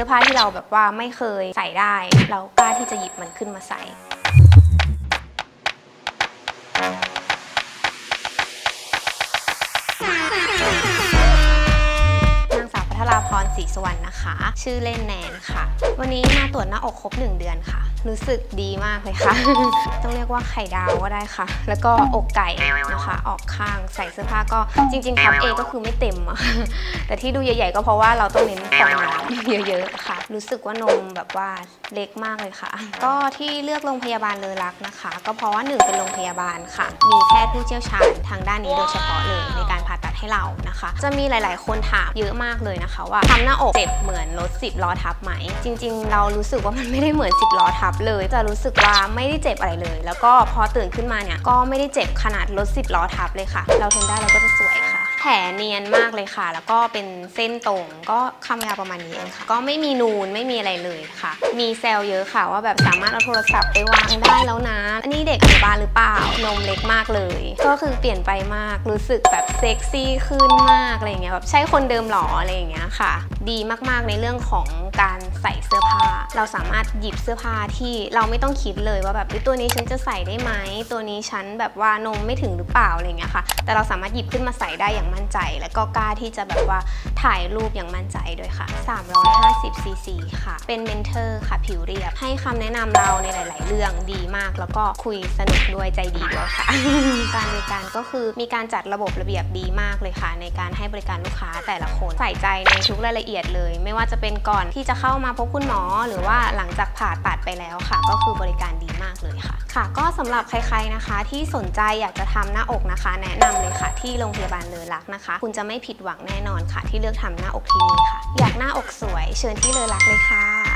สื้อผ้าที่เราแบบว่าไม่เคยใส่ได้ เรากล้าที่จะหยิบมันขึ้นมาใส่ ศรีสวรรณนะคะ ชื่อเล่นแนนค่ะ วันนี้มาตรวจหน้าอกครบ 1 เดือนค่ะ รู้สึกดีมากเลยค่ะ ต้องเรียกว่าไข่ดาวก็ได้ค่ะ แล้วก็อกไก่นะคะ ออกข้างใส่เสื้อผ้าก็จริงๆทับเอก็คือไม่เต็มอะแต่ที่ดูใหญ่ๆก็เพราะว่าเราต้องเน้นฟองน้ำเยอะๆค่ะ รู้สึกว่านมแบบว่าเล็กมากเลยค่ะ ก็ที่เลือกโรงพยาบาลเลอรักนะคะ ก็เพราะว่าหนึ่งเป็นโรงพยาบาลค่ะ มีแพทย์ผู้เชี่ยวชาญทางด้านนี้โดยเฉพาะเลยในการผ่าตัด ให้เรานะคะ จะมีหลาย ๆ คนถามเยอะมากเลยนะคะ ว่าทำหน้าอกเจ็บเหมือนรถ10ล้อทับไหม จริง ๆ เรารู้สึกว่ามันไม่ได้เหมือน10ล้อทับเลย จะรู้สึกว่าไม่ได้เจ็บอะไรเลย แล้วก็พอตื่นขึ้นมาเนี่ยก็ไม่ได้เจ็บขนาดรถ10ล้อทับเลยค่ะ เราทนได้เราก็จะสวยค่ะ แผลเนียนมากเลยค่ะ แล้วก็เป็นเส้นตรงก็ความยาวประมาณนี้เองค่ะ ก็ไม่มีนูนไม่มีอะไรเลยค่ะ มีแซลเยอะค่ะว่าแบบสามารถเอาโทรศัพท์ไปวางได้แล้วนะ อันนี้เด็กอนุบาลหรือเปล่านมเล็กมากเลย ก็คือเปลี่ยนไปมากรู้สึกแบบเซ็กซี่ขึ้นมากอะไรเงี้ยแบบใช่คนเดิมหรออะไรอย่างเงี้ยค่ะ ดีมากๆในเรื่องของการใส่เสื้อผ้า เราสามารถหยิบเสื้อผ้าที่เราไม่ต้องคิดเลยว่าแบบตัวนี้ฉันจะใส่ได้ไหมตัวนี้ฉันแบบว่านมไม่ถึงหรือเปล่าอะไรเงี้ยค่ะ แต่เราสามารถหยิบขึ้นมาใส่ได้อย่างมั่นใจ แล้วก็กล้าที่จะแบบว่าถ่ายรูปอย่างมั่นใจด้วยค่ะ 350ซีซีค่ะ เป็นเมนเทอร์ค่ะผิวเรียบ ให้คำแนะนำเราในหลาย ๆ เรื่องดีมาก แล้วก็คุยสนุกด้วยใจดีด้วยค่ะ การบริการก็คือมีการจัดระบบระเบียบดีมากเลยค่ะ ในการให้บริการลูกค้าแต่ละคนใส่ใจในทุกรายละเอียดเลย ไม่ว่าจะเป็นก่อนที่จะเข้ามาพบคุณหมอ หรือว่าหลังจากผ่าตัดไปแล้วค่ะ ก็คือบริการดีมากเลย ค่ะก็สำหรับใครๆนะคะที่สนใจอยากจะทำหน้าอกนะคะ แนะนำเลยค่ะที่โรงพยาบาลเลอรักนะคะ คุณจะไม่ผิดหวังแน่นอนค่ะ ที่เลือกทำหน้าอกที่นี่ค่ะ อยากหน้าอกสวย เชิญที่เลอรักเลยค่ะ